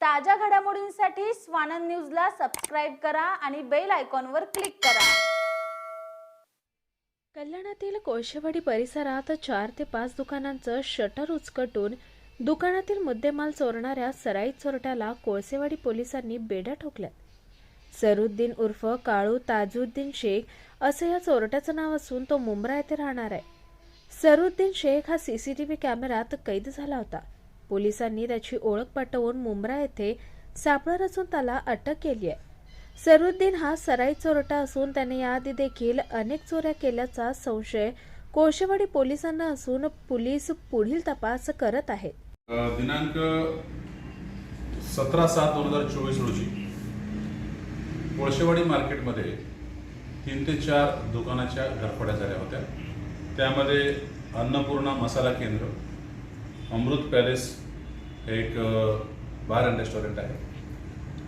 ताज्या घडामोडींसाठी स्वानंद न्यूजला सबस्क्राईब करा आणि बेल आयकॉनवर क्लिक करा. कल्याणातील कोळशेवाडी परिसरात चार ते पाच दुकानांचं शटर उचकटून दुकानातील मुद्देमाल चोरणाऱ्या सराई चोरट्याला कोळसेवाडी पोलिसांनी बेड्या ठोकल्यात सरुद्दीन उर्फ काळू ताजुद्दीन शेख असं या चोरट्याचं नाव असून तो मुंब्रा येथे राहणार आहे. सरुद्दीन शेख हा सीसीटीव्ही कॅमेऱ्यात कैद झाला होता. पोलिसांनी त्याची ओळख पटवून मुंब्रा येथे सापळा रचून त्याला अटक केली आहे. सरुद्दीन हा सराई चोरटा असून त्याने याआधी देखील अनेक चोऱ्या केल्याचा संशय कोळशेवाडी पोलिसांना असून पोलीस पुढील तपास करत आहेत. दिनांक सतरा सात दोन हजार चोवीस रोजी कोळशेवाडी मार्केटमध्ये तीन ते चार दुकानाच्या घरफड्या झाल्या होत्या. त्यामध्ये अन्नपूर्णा मसाला केंद्र अमृत पॅलेस हे एक बार अँड रेस्टॉरंट आहे.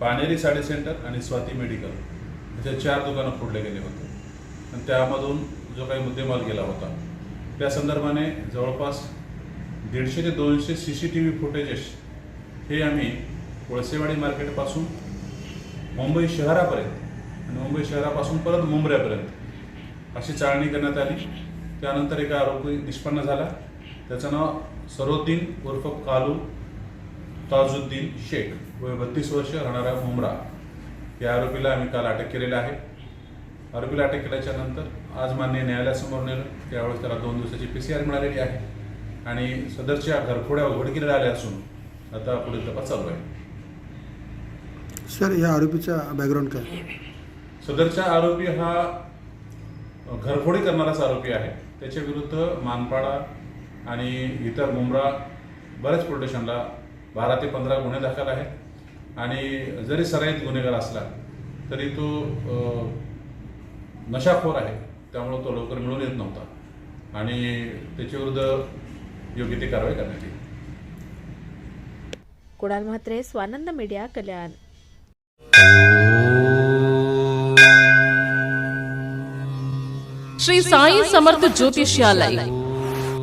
पाणेरी साडी सेंटर आणि स्वाती मेडिकल अशा चार दुकानं फोडले गेले होते. आणि त्यामधून जो काही मुद्देमाल गेला होता त्या संदर्भाने जवळपास दीडशे ते दोनशे C C T V footages हे आम्ही कोळसेवाडी मार्केटपासून मुंबई शहरापर्यंत आणि मुंबई शहरापासून परत मुंबऱ्यापर्यंत अशी चाळणी करण्यात आली. त्यानंतर एका आरोपी निष्पन्न झाला. त्याचं नाव सरोद्दीन उर्फ कालू ताजुद्दीन शेख. वय बत्तीस वर्ष राहणारा मुंब्रा. या आरोपीला आम्ही काल अटक केलेलं आहे. आरोपीला अटक केल्याच्यानंतर आज मान्य न्यायालयासमोर नेलं. त्यावेळेस त्याला दोन दिवसाची पी सी आर मिळालेली आहे. आणि सदरच्या घरफोड्या उघडकीला आल्या असून आता पुढील तपास चालू आहे. सर या आरोपीचा बॅकग्राऊंड काय? सदरचा आरोपी हा घरफोडी करणाराच आरोपी आहे. त्याच्या विरुद्ध मानपाडा आणि इतर मुंब्रा बऱ्याच पोलीस स्टेशनला बारा ते पंधरा गुन्हे दाखल आहेत. आणि जरी सराईत गुन्हेगार असला तरी तो नशाखोर आहे. त्यामुळं तो लवकर मिळून येत नव्हता. आणि त्याच्याविरुद्ध योग्य ती कारवाई करण्यात येईल. Kunal Mhatre Swanand media Kalyan. Shri Sai Samarth Jyotishalay